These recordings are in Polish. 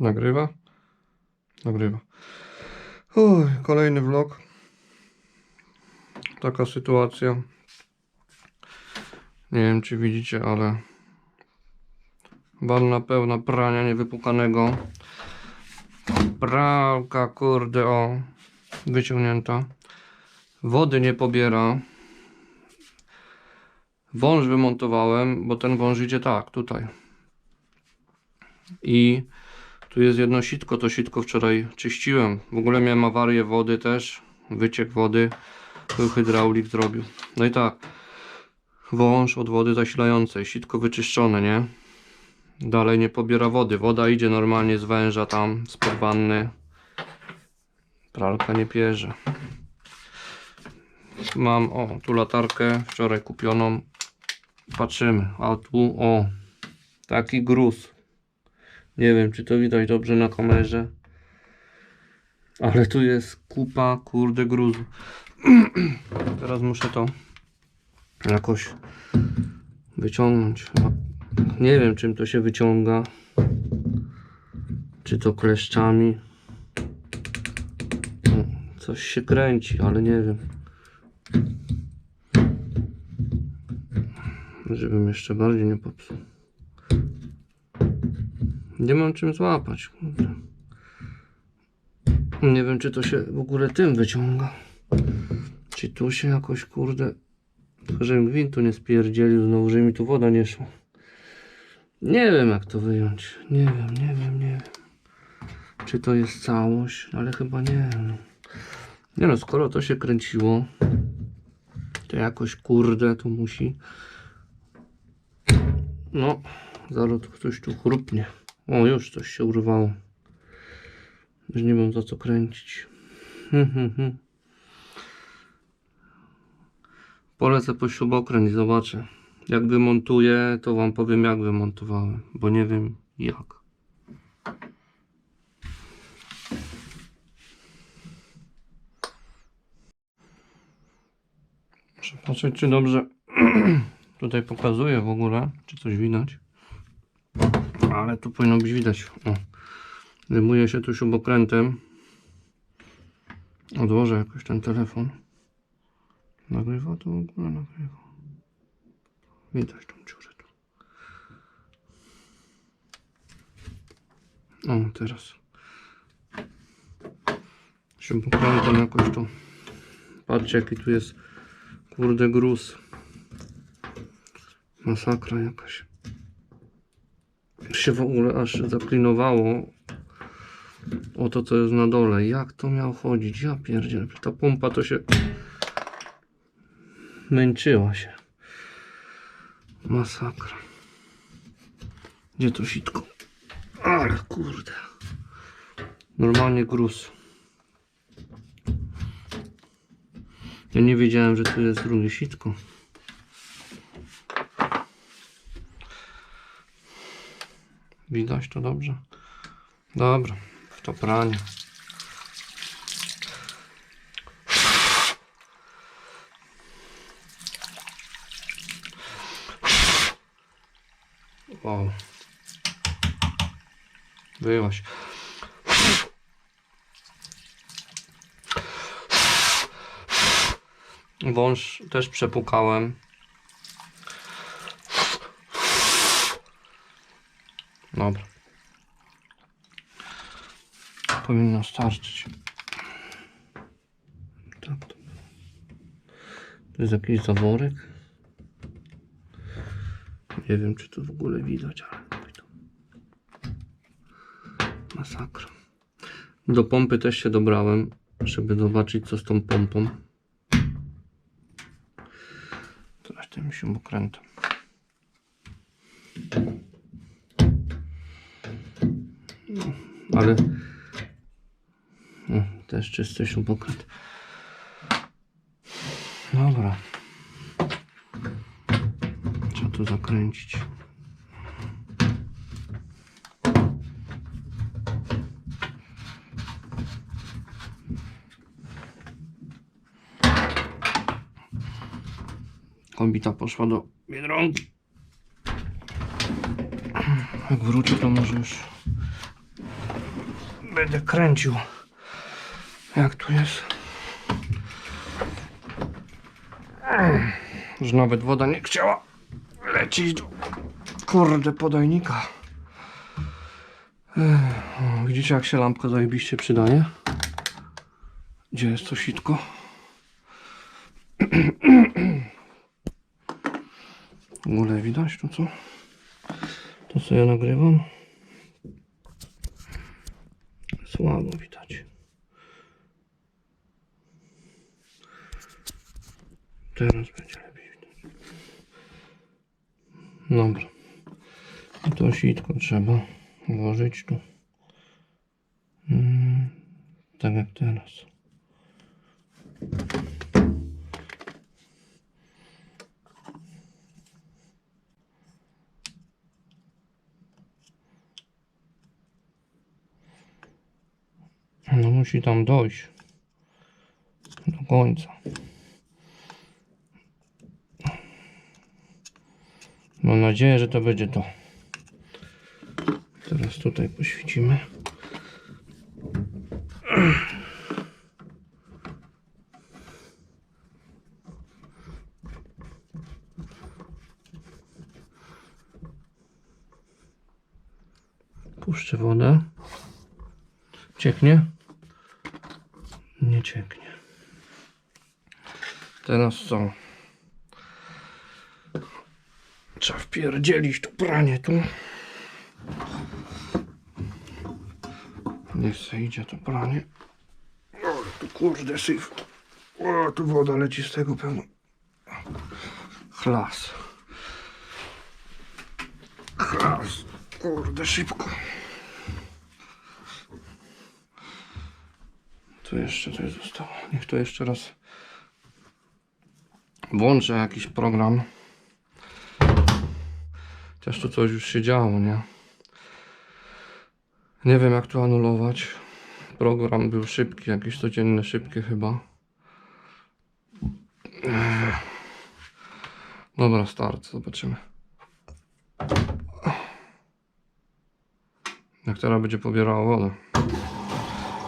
Nagrywa? Nagrywa. Uj, kolejny vlog. Taka sytuacja. Nie wiem, czy widzicie, ale wanna pełna prania niewypukanego. Pralka, kurde, o, wyciągnięta. Wody nie pobiera. Wąż wymontowałem, bo ten wąż idzie tak, tutaj. I tu jest jedno sitko, to sitko wczoraj czyściłem. W ogóle miałem awarię wody też, wyciek wody. Był hydraulik zrobił. No i tak, wąż od wody zasilającej, sitko wyczyszczone, nie? Dalej nie pobiera wody. Woda idzie normalnie z węża tam, z wanny. Pralka nie pierze. Mam, o, tu latarkę wczoraj kupioną. Patrzymy, a tu, o, taki gruz. Nie wiem, czy to widać dobrze na kamerze. Ale tu jest kupa, kurde, gruzu. Teraz muszę to jakoś wyciągnąć. Nie wiem, czym to się wyciąga. Czy to kleszczami. No, Coś się kręci, ale nie wiem. Żebym jeszcze bardziej nie popsuł. Nie mam czym złapać. Nie wiem, czy to się w ogóle tym wyciąga. Czy tu się jakoś, kurde... Żebym gwintu nie spierdzielił, znowu, że mi tu woda nie szła. Nie wiem, jak to wyjąć. Nie wiem, nie wiem, nie wiem. Czy to jest całość, ale chyba nie. No. Nie no, skoro to się kręciło, to jakoś, kurde, to musi... No, zaraz tu ktoś tu chrupnie. O, już coś się urwało. Już nie mam za co kręcić. Hmm, hmm, hmm. Polecę po śrubokręt i zobaczę. Jak wymontuję, to wam powiem jak wymontowałem, bo nie wiem jak. Muszę patrzeć, czy dobrze tutaj pokazuję w ogóle, czy coś widać. Ale tu powinno być widać. O. Zajmuję się tu śrubokrętem. Odłożę jakoś ten telefon. Nagrywa to w ogóle nagrywa. Widać tą dziurę tu. O, teraz. Śrubokrętem jakoś to. Patrzcie jaki tu jest kurde gruz. Masakra jakaś się w ogóle aż zaklinowało o to, co jest na dole. Jak to miał chodzić? Ja pierdzielę. Ta pompa to się męczyła się. Masakra. Gdzie to sitko? Ale kurde. Normalnie gruz. Ja nie wiedziałem, że tu jest drugie sitko. Widać to dobrze? Dobra, w to pranie. Wow. Wyłaś. Wąż też przepukałem. Dobra. Powinno starczyć. Tak to. To jest jakiś zaworek. Nie wiem, czy to w ogóle widać, ale. Masakra. Do pompy też się dobrałem, żeby zobaczyć, co z tą pompą. Teraz tym śrubokrętem. Ale no, też czysty śrubokręt. Dobra. Trzeba tu zakręcić. Kombita poszła do Biedronki. Jak wróci, to może już będę kręcił. Jak tu jest? Już nawet woda nie chciała lecieć do kurde podajnika. Widzicie jak się lampka zajebiście przydaje? Gdzie jest to sitko? W ogóle widać tu co? To co ja nagrywam? Słabo widać. Teraz będzie lepiej widać. Dobra. I to sitko trzeba włożyć tu. Mm, tak jak teraz. No musi tam dojść. Do końca. Mam nadzieję, że to będzie to. Teraz tutaj poświecimy. Puszczę wodę. Cieknie? Nie cieknie. Teraz co? Trzeba wpierdzielić to pranie tu. Niech se idzie to pranie. O, tu kurde syf. O, tu woda leci z tego pełno. Chlas. Chlas. Kurde, szybko. Tu jeszcze coś zostało. Niech to jeszcze raz włączę jakiś program. Też tu coś już się działo, nie? Nie wiem jak tu anulować. Program był szybki, jakieś codzienne szybkie chyba. Dobra, start, zobaczymy. Jak teraz będzie pobierało wodę.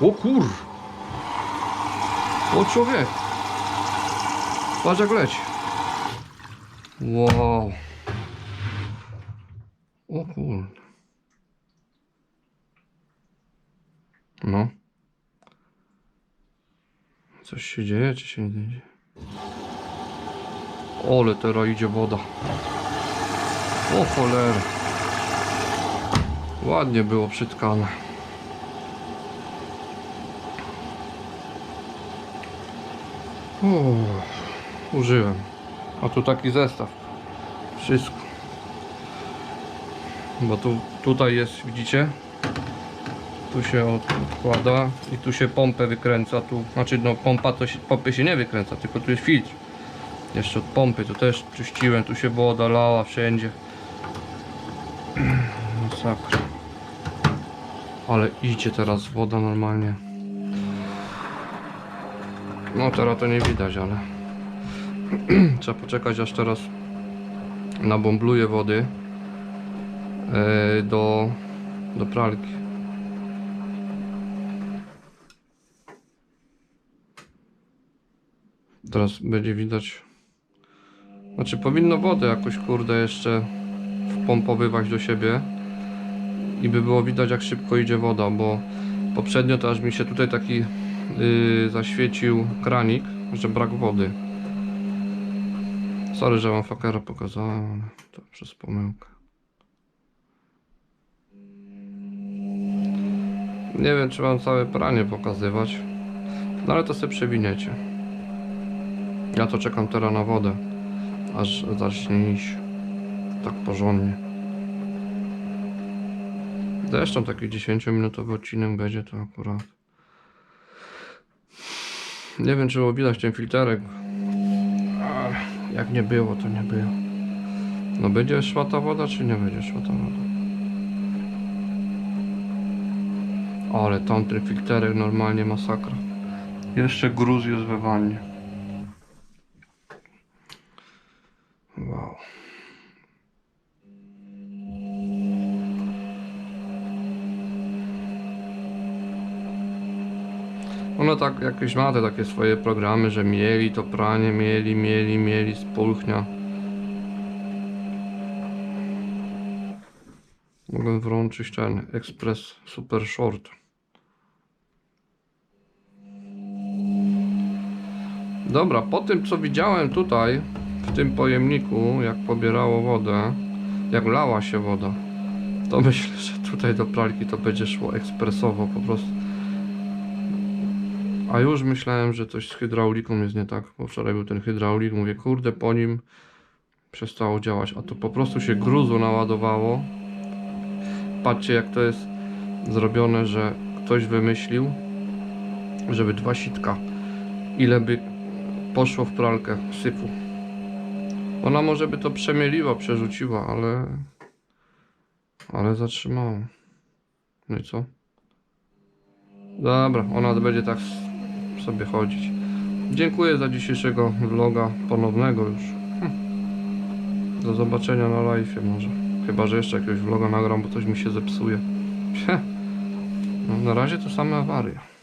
O kur! O człowiek! Patrz jak. Wow. O kurde. No. Coś się dzieje, czy się nie dzieje? Ole, teraz idzie woda. O cholera. Ładnie było przytkane. Użyłem. A tu taki zestaw. Wszystko. Bo tu, tutaj jest, widzicie? Tu się od- odkłada i tu się pompę wykręca. Tu, znaczy no pompa to się, pompy się nie wykręca, tylko tu jest filtr. Jeszcze od pompy to też czyściłem, tu się woda lała wszędzie. Masakra. Ale idzie teraz woda normalnie. No teraz to nie widać, ale trzeba poczekać aż teraz nabąbluje wody e, do, do pralki. Teraz będzie widać. Znaczy powinno wodę jakoś kurde jeszcze wpompowywać do siebie i by było widać jak szybko idzie woda, bo poprzednio to aż mi się tutaj taki yy, zaświecił kranik, że brak wody. Sorry, że wam fakera pokazałem, ale to przez pomyłkę. Nie wiem, czy wam całe pranie pokazywać, no ale to sobie przewiniecie. Ja to czekam teraz na wodę, aż zacznie iść tak porządnie. Zresztą taki 10-minutowy odcinek będzie to akurat. Nie wiem, czy było widać ten filterek. Jak nie było, to nie było. No będzie szła ta woda, czy nie będzie szła ta woda? Ale tamten filterek normalnie masakra. Jeszcze gruz jest we wannie. Ona tak jakieś ma te takie swoje programy, że mieli to pranie, mieli, mieli, mieli, spulchnia. Mogę włączyć ten Express Super Short. Dobra, po tym co widziałem tutaj, w tym pojemniku, jak pobierało wodę, jak lała się woda, to myślę, że tutaj do pralki to będzie szło ekspresowo po prostu. A już myślałem, że coś z hydrauliką jest nie tak, bo wczoraj był ten hydraulik, mówię, kurde, po nim przestało działać, a to po prostu się gruzu naładowało. Patrzcie, jak to jest zrobione, że ktoś wymyślił, żeby dwa sitka, ile by poszło w pralkę syfu. Ona może by to przemieliła, przerzuciła, ale ale zatrzymało. No i co? Dobra, ona będzie tak sobie chodzić. Dziękuję za dzisiejszego vloga, ponownego już. Hm. Do zobaczenia na live może. Chyba, że jeszcze jakiegoś vloga nagram, bo coś mi się zepsuje. No, na razie to same awarie.